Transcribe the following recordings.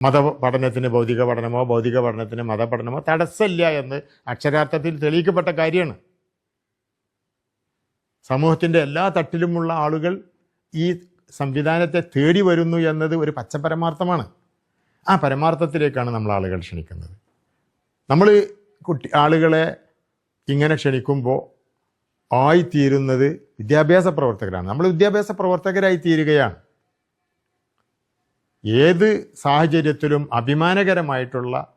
മത പഠനത്തിന് ഭൗതിക പഠനമോ ഭൗതിക പഠനത്തിന് മതപഠനമോ തടസ്സമില്ല എന്ന് അക്ഷരാർത്ഥത്തിൽ തെളിയിക്കപ്പെട്ട കാര്യമാണ്. സമൂഹത്തിന്റെ എല്ലാ തട്ടിലുമുള്ള ആളുകൾ ഈ സംവിധാനത്തെ തേടി വരുന്നു എന്നത് ഒരു പച്ച പരമാർത്ഥമാണ് ആ പരമാർത്ഥത്തിലേക്കാണ് നമ്മൾ ആളുകൾ ക്ഷണിക്കുന്നത്. നമ്മൾ കുട്ടി ആളുകളെ ഇങ്ങനെ ക്ഷണിക്കുമ്പോൾ ആയിത്തീരുന്നത് വിദ്യാഭ്യാസ പ്രവർത്തകരാണ്. നമ്മൾ വിദ്യാഭ്യാസ പ്രവർത്തകരായി തീരുകയാണ് ഏത് സാഹചര്യത്തിലും അഭിമാനകരമായിട്ടുള്ള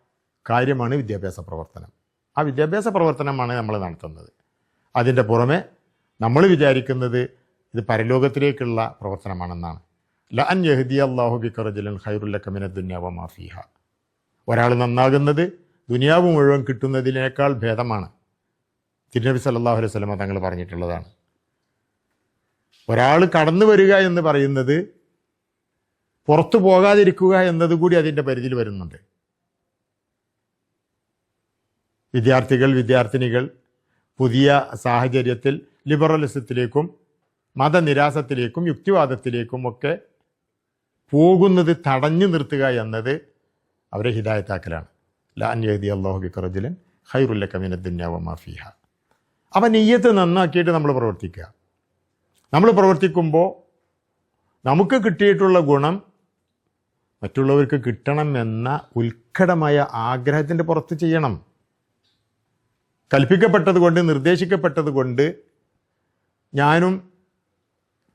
കാര്യമാണ് വിദ്യാഭ്യാസ പ്രവർത്തനം. ആ വിദ്യാഭ്യാസ പ്രവർത്തനമാണ് നമ്മൾ നടത്തുന്നത്. അതിന്റെ പുറമെ നമ്മൾ വിചാരിക്കുന്നത് ഇത് പരലോകത്തിലേക്കുള്ള പ്രവർത്തനമാണെന്നാണ്. ല അൻ യഹദി അള്ളാഹു ബിക്കറജലൻ ഖൈറുല്ലക്കമിന ദുന്യാവ മാഫിഹ ഒരാൾ നന്നാകുന്നത് ദുനിയാവ് മുഴുവൻ കിട്ടുന്നതിനേക്കാൾ ഭേദമാണ്. തിരുനബി സല്ലല്ലാഹു അലൈഹി തങ്ങൾ പറഞ്ഞിട്ടുള്ളതാണ്. ഒരാൾ കടന്നു വരിക എന്ന് പറയുന്നത് പുറത്തു പോകാതിരിക്കുക എന്നതുകൂടി അതിന്റെ പരിധിയിൽ വരുന്നുണ്ട്. വിദ്യാർത്ഥികൾ വിദ്യാർത്ഥിനികൾ പുതിയ സാഹചര്യത്തിൽ ലിബറലിസത്തിലേക്കും മതനിരാസത്തിലേക്കും യുക്തിവാദത്തിലേക്കും ഒക്കെ പോകുന്നത് തടഞ്ഞു നിർത്തുക എന്നത് അവരെ ഹിദായത്താക്കലാണ്. ലാൻ യഹദി അള്ളാഹു ബിക്കറജുലൻ ഖൈറുല്ല കമിന ദുന്യാവ മാഫിഹ അപ്പം നെയ്യത്ത് നന്നാക്കിയിട്ട് നമ്മൾ പ്രവർത്തിക്കുക. നമ്മൾ പ്രവർത്തിക്കുമ്പോൾ നമുക്ക് കിട്ടിയിട്ടുള്ള ഗുണം മറ്റുള്ളവർക്ക് കിട്ടണം എന്ന ഉത്കടമായ ആഗ്രഹത്തിന്റെ പുറത്ത് ചെയ്യണം. കൽപ്പിക്കപ്പെട്ടത് കൊണ്ട് നിർദ്ദേശിക്കപ്പെട്ടത് കൊണ്ട് ഞാനും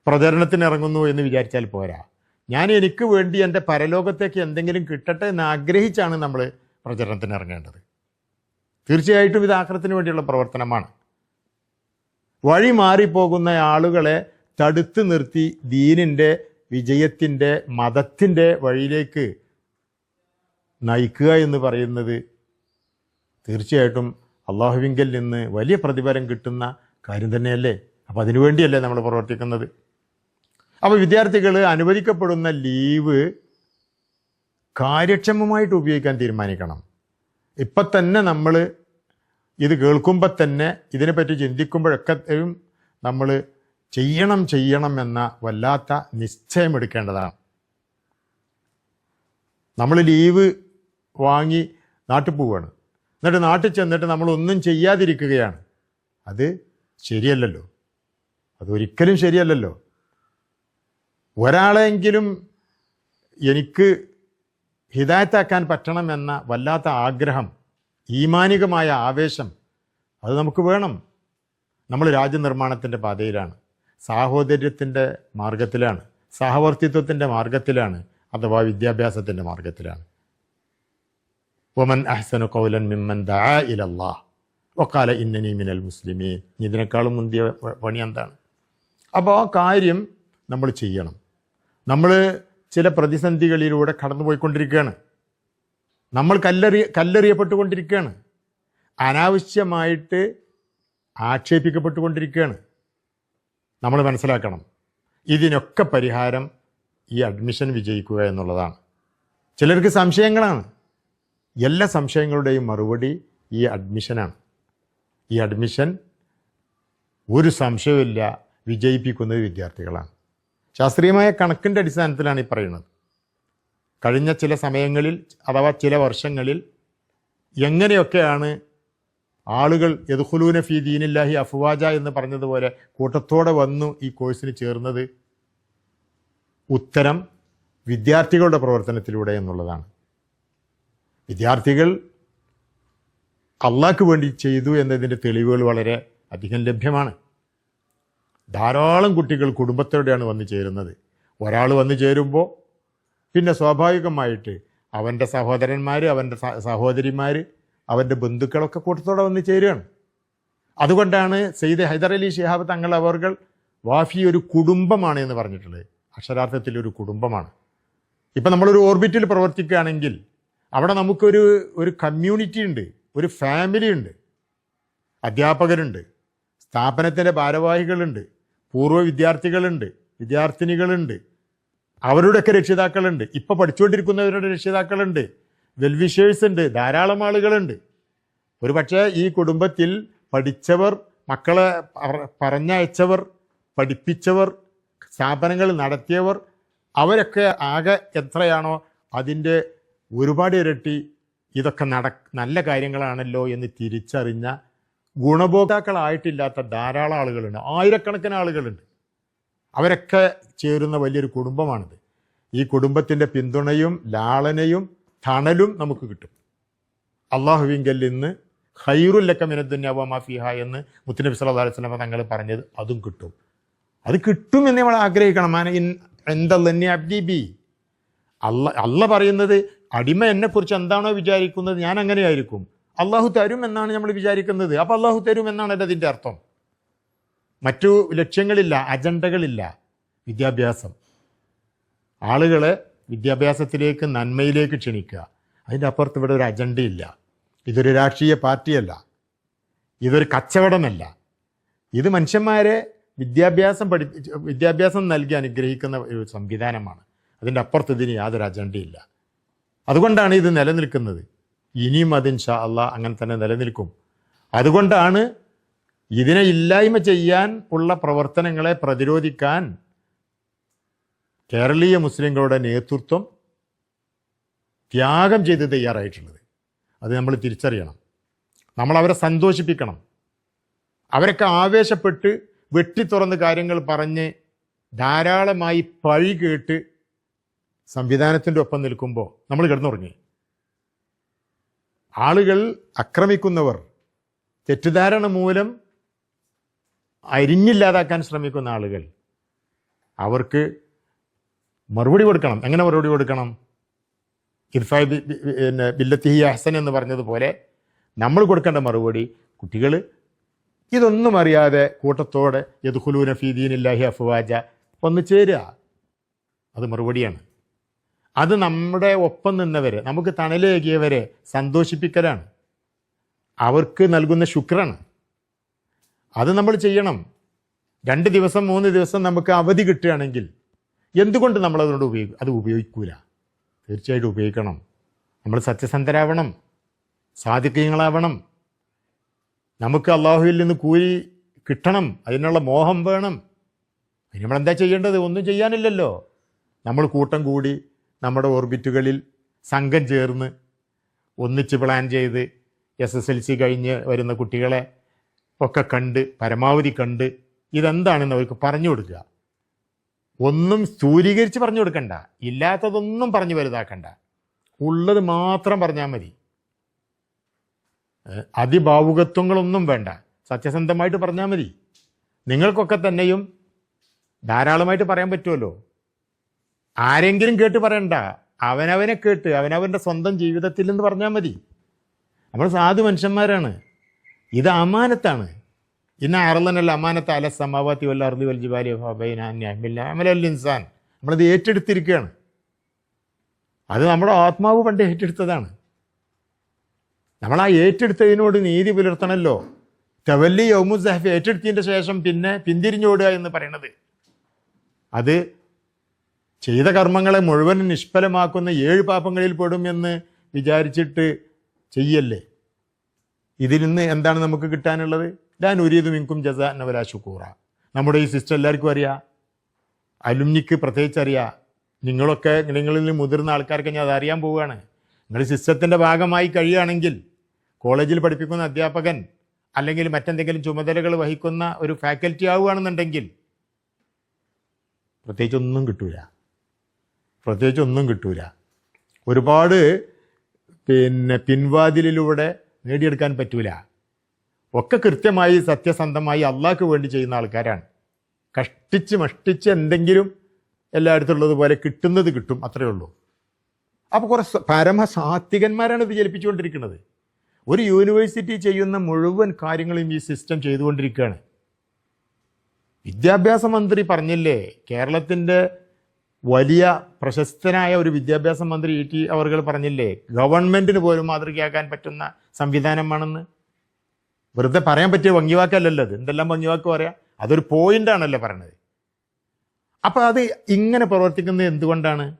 പ്രചരണത്തിന് ഇറങ്ങുന്നു എന്ന് വിചാരിച്ചാൽ പോരാ. ഞാൻ എനിക്ക് വേണ്ടി എന്റെ പരലോകത്തേക്ക് എന്തെങ്കിലും കിട്ടട്ടെ എന്ന് ആഗ്രഹിച്ചാണ് നമ്മൾ പ്രചരണത്തിന് ഇറങ്ങേണ്ടത് തീർച്ചയായിട്ടും ഇത് ആക്രത്തിന് വേണ്ടിയുള്ള പ്രവർത്തനമാണ്. വഴി മാറിപ്പോകുന്ന ആളുകളെ തടുത്തു നിർത്തി ദീനിന്റെ വിജയത്തിന്റെ മതത്തിന്റെ വഴിയിലേക്ക് നയിക്കുക എന്ന് പറയുന്നത് തീർച്ചയായിട്ടും അള്ളാഹുവിങ്കിൽ നിന്ന് വലിയ പ്രതിഫലം കിട്ടുന്ന കാര്യം തന്നെയല്ലേ? അപ്പോൾ അതിനുവേണ്ടിയല്ലേ നമ്മൾ പ്രവർത്തിക്കുന്നത്. അപ്പോൾ വിദ്യാർത്ഥികൾ അനുവദിക്കപ്പെടുന്ന ലീവ് കാര്യക്ഷമമായിട്ട് ഉപയോഗിക്കാൻ തീരുമാനിക്കണം. ഇപ്പം തന്നെ നമ്മൾ ഇത് കേൾക്കുമ്പോൾ തന്നെ ഇതിനെപ്പറ്റി ചിന്തിക്കുമ്പോഴൊക്കെയും നമ്മൾ ചെയ്യണം ചെയ്യണം എന്ന വല്ലാത്ത നിശ്ചയമെടുക്കേണ്ടതാണ് നമ്മൾ ലീവ് വാങ്ങി നാട്ടിൽ പോവുകയാണ് എന്നിട്ട് നാട്ടിൽ ചെന്നിട്ട് നമ്മളൊന്നും ചെയ്യാതിരിക്കുകയാണ്. അത് ശരിയല്ലല്ലോ. അതൊരിക്കലും ശരിയല്ലല്ലോ. ഒരാളെങ്കിലും എനിക്ക് ഹിതായത്താക്കാൻ പറ്റണം എന്ന വല്ലാത്ത ആഗ്രഹം ഈമാനികമായ ആവേശം അത് നമുക്ക് വേണം. നമ്മൾ രാജ്യനിർമ്മാണത്തിന്റെ പാതയിലാണ്. സാഹോദര്യത്തിന്റെ മാർഗത്തിലാണ് സഹവർത്തിത്വത്തിന്റെ മാർഗത്തിലാണ് അഥവാ വിദ്യാഭ്യാസത്തിന്റെ മാർഗത്തിലാണ് ഒമൻ അഹ്സനു കൗലൻ മിമ്മൻ ദാ ഇലല്ലാ. ഒക്കാല ഇന്നനി മിനൽ മുസ്ലിമീൻ. ഇതിനേക്കാളും മുന്തിയ പണി എന്താണ്? അപ്പോൾ ആ കാര്യം നമ്മൾ ചെയ്യണം. നമ്മൾ ചില പ്രതിസന്ധികളിലൂടെ കടന്നു പോയിക്കൊണ്ടിരിക്കുകയാണ് നമ്മൾ കല്ലെറിയ കല്ലെറിയപ്പെട്ടുകൊണ്ടിരിക്കുകയാണ്. അനാവശ്യമായിട്ട് ആക്ഷേപിക്കപ്പെട്ടുകൊണ്ടിരിക്കുകയാണ്. നമ്മൾ മനസ്സിലാക്കണം. ഇതിനൊക്കെ പരിഹാരം ഈ അഡ്മിഷൻ വിജയിക്കുക എന്നുള്ളതാണ്. ചിലർക്ക് സംശയങ്ങളാണ്. എല്ലാ സംശയങ്ങളുടെയും മറുപടി ഈ അഡ്മിഷനാണ് ഈ അഡ്മിഷൻ ഒരു സംശയമില്ല വിജയിപ്പിക്കുന്നത് വിദ്യാർത്ഥികളാണ്. ശാസ്ത്രീയമായ കണക്കിന്റെ അടിസ്ഥാനത്തിലാണ് ഈ പറയുന്നത്. കഴിഞ്ഞ ചില സമയങ്ങളിൽ അഥവാ ചില വർഷങ്ങളിൽ എങ്ങനെയൊക്കെയാണ് ആളുകൾ യദുഹുലൂന ഫി ദീനില്ലാഹി അഫ്വാജ എന്ന് പറഞ്ഞതുപോലെ കൂട്ടത്തോടെ വന്നു ഈ കോഴ്സിന് ചേർന്നത് ഉത്തരം വിദ്യാർത്ഥികളുടെ പ്രവർത്തനത്തിലൂടെ എന്നുള്ളതാണ്. വിദ്യാർത്ഥികൾ അള്ളാഹ്ക്ക് വേണ്ടി ചെയ്തു എന്നതിന്റെ തെളിവുകൾ വളരെ അധികം ലഭ്യമാണ്. ധാരാളം കുട്ടികൾ കുടുംബത്തോടെയാണ് വന്നു ചേരുന്നത്. ഒരാൾ വന്നു ചേരുമ്പോൾ പിന്നെ സ്വാഭാവികമായിട്ട് അവന്റെ സഹോദരന്മാർ അവന്റെ സഹോദരിമാർ അവന്റെ ബന്ധുക്കളൊക്കെ കൂട്ടത്തോടെ വന്ന് ചേരുകയാണ്. അതുകൊണ്ടാണ് സെയ്ദ് ഹൈദർ അലി ഷിഹാബ് തങ്ങൾ അവർകൾ വാഫി ഒരു കുടുംബമാണ് എന്ന് പറഞ്ഞിട്ടുള്ളത്. അക്ഷരാർത്ഥത്തിൽ ഒരു കുടുംബമാണ്. ഇപ്പം നമ്മളൊരു ഓർബിറ്റിൽ പ്രവർത്തിക്കുകയാണെങ്കിൽ അവിടെ നമുക്കൊരു ഒരു കമ്മ്യൂണിറ്റി ഉണ്ട് ഒരു ഫാമിലി ഉണ്ട് അധ്യാപകരുണ്ട് സ്ഥാപനത്തിന്റെ ഭാരവാഹികളുണ്ട് പൂർവ വിദ്യാർത്ഥികളുണ്ട് വിദ്യാർത്ഥിനികളുണ്ട് അവരുടെയൊക്കെ രക്ഷിതാക്കളുണ്ട് ഇപ്പോൾ പഠിച്ചുകൊണ്ടിരിക്കുന്നവരുടെ രക്ഷിതാക്കളുണ്ട് വെൽവിഷേഴ്സ് ഉണ്ട് ധാരാളം ആളുകളുണ്ട്. ഒരു പക്ഷേ ഈ കുടുംബത്തിൽ പഠിച്ചവർ മക്കളെ പറഞ്ഞയച്ചവർ പഠിപ്പിച്ചവർ സ്ഥാപനങ്ങൾ നടത്തിയവർ അവരൊക്കെ ആകെ എത്രയാണോ അതിന്റെ ഒരുപാട് ഇരട്ടി ഇതൊക്കെ നട നല്ല കാര്യങ്ങളാണല്ലോ എന്ന് തിരിച്ചറിഞ്ഞ ഗുണഭോക്താക്കളായിട്ടില്ലാത്ത ധാരാളം ആളുകളുണ്ട്. ആയിരക്കണക്കിന് ആളുകളുണ്ട്. അവരൊക്കെ ചേരുന്ന വലിയൊരു കുടുംബമാണിത്. ഈ കുടുംബത്തിന്റെ പിന്തുണയും ലാളനയും തണലും നമുക്ക് കിട്ടും. അള്ളാഹുവിങ്കൽ നിന്ന് ഖൈറുല്ലക്ക മിനദ്ദുന്യാവ മാഫിഹ എന്ന് മുത്തുനബി സല്ലാ അലൈഹി വസല്ലം തങ്ങൾ പറഞ്ഞത് അതും കിട്ടും. അത് കിട്ടും എന്ന് നമ്മൾ ആഗ്രഹിക്കണം. മാന ഇൻ എന്തന്നെ അബ്ദി ബി. അല്ല അല്ല പറയുന്നത് അടിമ എന്നെക്കുറിച്ച് എന്താണോ വിചാരിക്കുന്നത് ഞാൻ അങ്ങനെയായിരിക്കും അള്ളാഹു തരും എന്നാണ് നമ്മൾ വിചാരിക്കുന്നത്. അപ്പം അള്ളാഹു തരും എന്നാണ് അതിന്റെ അർത്ഥം. മറ്റു ലക്ഷ്യങ്ങളില്ല അജണ്ടകളില്ല വിദ്യാഭ്യാസം. ആളുകളെ വിദ്യാഭ്യാസത്തിലേക്ക് നന്മയിലേക്ക് ക്ഷണിക്കുക. അതിന്റെ അപ്പുറത്ത് ഇവിടെ ഒരു അജണ്ടയില്ല. ഇതൊരു രാഷ്ട്രീയ പാർട്ടിയല്ല. ഇതൊരു കച്ചവടമല്ല. ഇത് മനുഷ്യന്മാരെ വിദ്യാഭ്യാസം പഠി വിദ്യാഭ്യാസം നൽകി അനുഗ്രഹിക്കുന്ന ഒരു സംവിധാനമാണ്. അതിന്റെ അപ്പുറത്ത് ഇതിന് യാതൊരു അജണ്ടയില്ല. അതുകൊണ്ടാണ് ഇത് നിലനിൽക്കുന്നത്. ഇനിയും അതിൻ ഷാ അല്ല അങ്ങനെ തന്നെ നിലനിൽക്കും. അതുകൊണ്ടാണ് ഇതിനെ ഇല്ലായ്മ ചെയ്യാൻ ഉള്ള പ്രവർത്തനങ്ങളെ പ്രതിരോധിക്കാൻ കേരളീയ മുസ്ലിങ്ങളുടെ നേതൃത്വം ത്യാഗം ചെയ്ത് തയ്യാറായിട്ടുള്ളത്. അത് നമ്മൾ തിരിച്ചറിയണം. നമ്മൾ അവരെ സന്തോഷിപ്പിക്കണം. അവരൊക്കെ ആവേശപ്പെട്ട് വെട്ടി തുറന്ന് കാര്യങ്ങൾ പറഞ്ഞ് ധാരാളമായി പഴി കേട്ട് സംവിധാനത്തിന്റെ ഒപ്പം നിൽക്കുമ്പോൾ നമ്മൾ കിടന്നുറങ്ങി. ആളുകൾ ആക്രമിക്കുന്നവർ തെറ്റിദ്ധാരണ മൂലം അരിഞ്ഞില്ലാതാക്കാൻ ശ്രമിക്കുന്ന ആളുകൾ അവർക്ക് മറുപടി കൊടുക്കണം. എങ്ങനെ മറുപടി കൊടുക്കണം? ഇർഫായ് പിന്നെ ബില്ലത്തിഹി അഹസൻ എന്ന് പറഞ്ഞതുപോലെ നമ്മൾ കൊടുക്കേണ്ട മറുപടി കുട്ടികൾ ഇതൊന്നും അറിയാതെ കൂട്ടത്തോടെ യദുഹുലൂന ഫീദീനില്ലാഹി അഫ്വാജ ഒന്ന് ചേരുക. അത് മറുപടിയാണ്. അത് നമ്മുടെ ഒപ്പം നിന്നവരെ നമുക്ക് തണലേകിയവരെ സന്തോഷിപ്പിക്കലാണ്. അവർക്ക് നൽകുന്ന ശുക്രാണ്. അത് നമ്മൾ ചെയ്യണം. രണ്ട് ദിവസം മൂന്ന് ദിവസം നമുക്ക് അവധി കിട്ടുകയാണെങ്കിൽ എന്തുകൊണ്ട് നമ്മൾ അതുകൊണ്ട് ഉപയോഗി അത് ഉപയോഗിക്കൂല? തീർച്ചയായിട്ടും ഉപയോഗിക്കണം. നമ്മൾ സത്യസന്ധരാവണം. സാധിക്കങ്ങളാവണം നമുക്ക് അള്ളാഹുവിൽ നിന്ന് കൂലി കിട്ടണം. അതിനുള്ള മോഹം വേണം. അതിന് നമ്മൾ എന്താ ചെയ്യേണ്ടത്? ഒന്നും ചെയ്യാനില്ലല്ലോ. നമ്മൾ കൂട്ടം കൂടി നമ്മുടെ ഓർബിറ്റുകളിൽ സംഘം ചേർന്ന് ഒന്നിച്ച് പ്ലാൻ ചെയ്ത് എസ് എസ് എൽ സി കഴിഞ്ഞ് വരുന്ന കുട്ടികളെ ഒക്കെ കണ്ട് പരമാവധി കണ്ട് ഇതെന്താണെന്ന് അവർക്ക് പറഞ്ഞു കൊടുക്കുക. ഒന്നും സ്ഥൂരീകരിച്ച് പറഞ്ഞു കൊടുക്കണ്ട. ഇല്ലാത്തതൊന്നും പറഞ്ഞു വലുതാക്കണ്ട. ഉള്ളത് മാത്രം പറഞ്ഞാൽ മതി. അതിഭാവുകത്വങ്ങളൊന്നും വേണ്ട. സത്യസന്ധമായിട്ട് പറഞ്ഞാൽ മതി. നിങ്ങൾക്കൊക്കെ തന്നെയും ധാരാളമായിട്ട് പറയാൻ പറ്റുമല്ലോ. ആരെങ്കിലും കേട്ട് പറയണ്ട. അവനവനെ കേട്ട് അവനവന്റെ സ്വന്തം ജീവിതത്തിൽ എന്ന് പറഞ്ഞാൽ മതി. നമ്മൾ സാധു മനുഷ്യന്മാരാണ്. ഇത് അമാനത്താണ്. ഇന്ന അറുതനല്ല അമാനത്ത് അല സമാവാത്തി വല്ല അറുതി വൽ ജിബാലി അമലൽ ഇൻസാൻ. നമ്മളത് ഏറ്റെടുത്തിരിക്കുകയാണ്. അത് നമ്മുടെ ആത്മാവ് പണ്ട് ഏറ്റെടുത്തതാണ്. നമ്മൾ ആ ഏറ്റെടുത്തതിനോട് നീതി പുലർത്തണമല്ലോ തവല്ലി യൗമു സഹഫ് ഏറ്റെടുത്തതിന്റെ ശേഷം പിന്നെ പിന്തിരിഞ്ഞോടുക എന്ന് പറയണത്. അത് ചെയ്ത കർമ്മങ്ങളെ മുഴുവൻ നിഷ്ഫലമാക്കുന്ന ഏഴ് പാപങ്ങളിൽ പെടും എന്ന് വിചാരിച്ചിട്ട് ചെയ്യല്ലേ? ഇതിൽ നിന്ന് എന്താണ് നമുക്ക് കിട്ടാനുള്ളത്? ഞാൻ ഉരിയതും ഇൻകും ജസ നവലാ ശുക്കൂറ നമ്മുടെ ഈ സിസ്റ്റർ എല്ലാവർക്കും അറിയാം? അലുമിനിക്ക് പ്രത്യേകിച്ച് അറിയാം? നിങ്ങളൊക്കെ നിങ്ങളിൽ നിന്ന് മുതിർന്ന ആൾക്കാർക്ക് ഞാൻ അത് അറിയാൻ പോവുകയാണ്. നിങ്ങൾ സിസ്റ്റത്തിന്റെ ഭാഗമായി കഴിയുകയാണെങ്കിൽ കോളേജിൽ പഠിപ്പിക്കുന്ന അധ്യാപകൻ അല്ലെങ്കിൽ മറ്റെന്തെങ്കിലും ചുമതലകൾ വഹിക്കുന്ന ഒരു ഫാക്കൽറ്റി ആവുകയാണെന്നുണ്ടെങ്കിൽ പ്രത്യേകിച്ച് ഒന്നും കിട്ടൂല. പ്രത്യേകിച്ച് ഒന്നും കിട്ടൂല. ഒരുപാട് പിന്നെ പിൻവാതിലിലൂടെ നേടിയെടുക്കാൻ പറ്റൂല. ഒക്കെ കൃത്യമായി സത്യസന്ധമായി അള്ളാഹ്ക്ക് വേണ്ടി ചെയ്യുന്ന ആൾക്കാരാണ്. കഷ്ടിച്ച് മഷ്ടിച്ച് എന്തെങ്കിലും എല്ലായിടത്തും ഉള്ളതുപോലെ കിട്ടുന്നത് കിട്ടും അത്രയേ ഉള്ളൂ. അപ്പോൾ കുറേ പരമസാത്വികന്മാരാണ് ഇത് ജലിപ്പിച്ചുകൊണ്ടിരിക്കുന്നത് ഒരു യൂണിവേഴ്സിറ്റി ചെയ്യുന്ന മുഴുവൻ കാര്യങ്ങളും ഈ സിസ്റ്റം ചെയ്തുകൊണ്ടിരിക്കുകയാണ്. വിദ്യാഭ്യാസ മന്ത്രി പറഞ്ഞില്ലേ കേരളത്തിന്റെ വലിയ പ്രശസ്തനായ ഒരു വിദ്യാഭ്യാസ മന്ത്രി ഇ ടി അവർ പറഞ്ഞില്ലേ ഗവൺമെന്റിന് പോലും മാതൃകയാക്കാൻ പറ്റുന്ന സംവിധാനമാണെന്ന്? വെറുതെ പറയാൻ പറ്റിയ ഭംഗിവാക്കല്ലല്ലോ അത്. എന്തെല്ലാം ഭംഗിവാക്ക് പറയാം? അതൊരു പോയിന്റ് ആണല്ലോ പറയണത്. അപ്പൊ അത് ഇങ്ങനെ പ്രവർത്തിക്കുന്നത് എന്തുകൊണ്ടാണ്?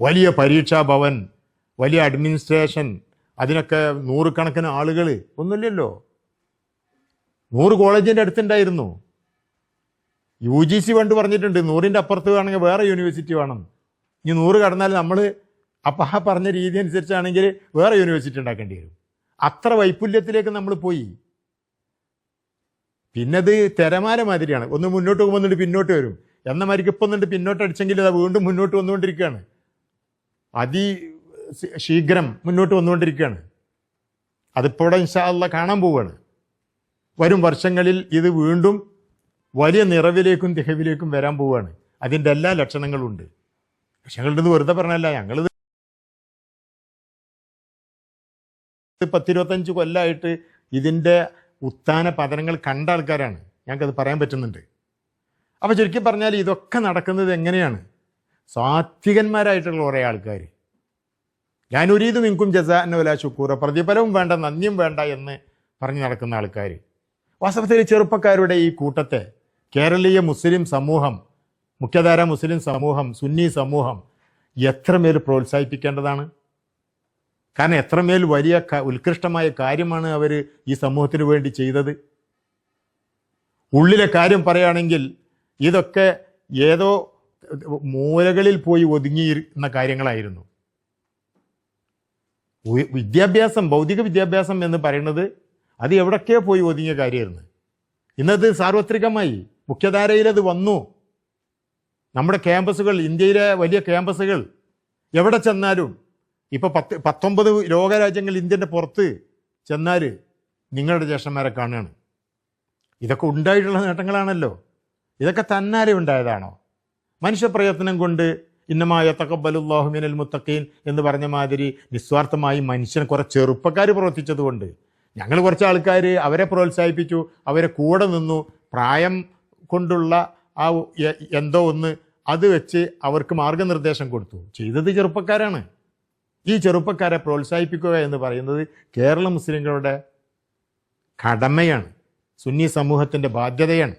വലിയ പരീക്ഷാ ഭവൻ വലിയ അഡ്മിനിസ്ട്രേഷൻ അതിനൊക്കെ നൂറുകണക്കിന് ആളുകൾ ഒന്നുമില്ലല്ലോ. നൂറ് കോളേജിന്റെ അടുത്തുണ്ടായിരുന്നു. യു ജി സി പണ്ട് പറഞ്ഞിട്ടുണ്ട് നൂറിന്റെ അപ്പുറത്ത് വേണമെങ്കിൽ വേറെ യൂണിവേഴ്സിറ്റി വേണം. ഇനി നൂറ് കടന്നാൽ നമ്മൾ അപ്പം ആ പറഞ്ഞ രീതി അനുസരിച്ചാണെങ്കിൽ വേറെ യൂണിവേഴ്സിറ്റി ഉണ്ടാക്കേണ്ടി വരും. അത്ര വൈപുല്യത്തിലേക്ക് നമ്മൾ പോയി. പിന്നെ അത് തിരമാല മാതിരിയാണ്. ഒന്ന് മുന്നോട്ട് പോകുന്നുണ്ട് പിന്നോട്ട് വരും. എന്ന മാതിരിക്ക് ഇപ്പം ഒന്നുണ്ട് പിന്നോട്ട് അടിച്ചെങ്കിൽ അത് വീണ്ടും മുന്നോട്ട് വന്നുകൊണ്ടിരിക്കുകയാണ്. അതി ശീഘ്രം മുന്നോട്ട് വന്നുകൊണ്ടിരിക്കുകയാണ്. അതിപ്പോൾ ഇവിടെ ഇൻഷാല്ല കാണാൻ പോവുകയാണ്. വരും വർഷങ്ങളിൽ ഇത് വീണ്ടും വലിയ നിറവിലേക്കും തികവിലേക്കും വരാൻ പോവുകയാണ്. അതിന്റെ എല്ലാ ലക്ഷണങ്ങളും ഉണ്ട് ലക്ഷണങ്ങളുണ്ടെന്ന് വെറുതെ പറഞ്ഞല്ല ഞങ്ങളിത് പത്തിരുപത്തഞ്ച് കൊല്ലമായിട്ട് ഇതിന്റെ ഉത്താന പതനങ്ങൾ കണ്ട ആൾക്കാരാണ്. ഞങ്ങൾക്കത് പറയാൻ പറ്റുന്നുണ്ട്. അപ്പോൾ ചുരുക്കി പറഞ്ഞാൽ ഇതൊക്കെ നടക്കുന്നത് എങ്ങനെയാണ്? സാത്വികന്മാരായിട്ടുള്ള കുറേ ആൾക്കാർ ഞാൻ നിങ്ങൾക്കും ജസാനോല ശുക്കൂറ. പ്രതിഫലവും വേണ്ട നന്ദിയും വേണ്ട എന്ന് പറഞ്ഞ് നടക്കുന്ന ആൾക്കാർ വാസ്തവത്തിൽ ചെറുപ്പക്കാരുടെ ഈ കൂട്ടത്തെ കേരളീയ മുസ്ലിം സമൂഹം മുഖ്യധാര മുസ്ലിം സമൂഹം സുന്നി സമൂഹം എത്രമേൽ പ്രോത്സാഹിപ്പിക്കേണ്ടതാണ്? കാരണം എത്രമേൽ വലിയ ഉത്കൃഷ്ടമായ കാര്യമാണ് അവർ ഈ സമൂഹത്തിന് വേണ്ടി ചെയ്തത്. ഉള്ളിലെ കാര്യം പറയുകയാണെങ്കിൽ ഇതൊക്കെ ഏതോ മൂലകളിൽ പോയി ഒതുങ്ങിയിരുന്ന കാര്യങ്ങളായിരുന്നു. വിദ്യാഭ്യാസം ഭൗതിക വിദ്യാഭ്യാസം എന്ന് പറയുന്നത് അത് എവിടൊക്കെയോ പോയി ഒതുങ്ങിയ കാര്യമായിരുന്നു. ഇന്നത് സാർവത്രികമായി. മുഖ്യധാരയിൽ അത് വന്നു. നമ്മുടെ ക്യാമ്പസുകൾ ഇന്ത്യയിലെ വലിയ ക്യാമ്പസുകൾ എവിടെ ചെന്നാലും ഇപ്പോൾ പത്ത് പത്തൊമ്പത് ലോകരാജ്യങ്ങൾ ഇന്ത്യന്റെ പുറത്ത് ചെന്നാൽ നിങ്ങളുടെ ജ്യേഷ്ഠന്മാരെ കാണുകയാണ്. ഇതൊക്കെ ഉണ്ടായിട്ടുള്ള നേട്ടങ്ങളാണല്ലോ. ഇതൊക്കെ തന്നാലെ ഉണ്ടായതാണോ? മനുഷ്യപ്രയത്നം കൊണ്ട് ഇന്നമായ തക്കബലുല്ലാഹു മിനൽ മുത്തഖീൻ എന്ന് പറഞ്ഞ മാതിരി നിസ്വാർത്ഥമായി മനുഷ്യൻ കുറേ ചെറുപ്പക്കാർ പ്രവർത്തിച്ചതുകൊണ്ട് ഞങ്ങൾ കുറച്ച് ആൾക്കാർ അവരെ പ്രോത്സാഹിപ്പിച്ചു അവരെ കൂടെ നിന്നു. പ്രായം കൊണ്ടുള്ള ആ എന്തോ ഒന്ന് അത് വെച്ച് അവർക്ക് മാർഗനിർദ്ദേശം കൊടുത്തു. ചെയ്തത് ചെറുപ്പക്കാരാണ്. ഈ ചെറുപ്പക്കാരെ പ്രോത്സാഹിപ്പിക്കുക എന്ന് പറയുന്നത് കേരള മുസ്ലിങ്ങളുടെ കടമയാണ്. സുന്നി സമൂഹത്തിന്റെ ബാധ്യതയാണ്.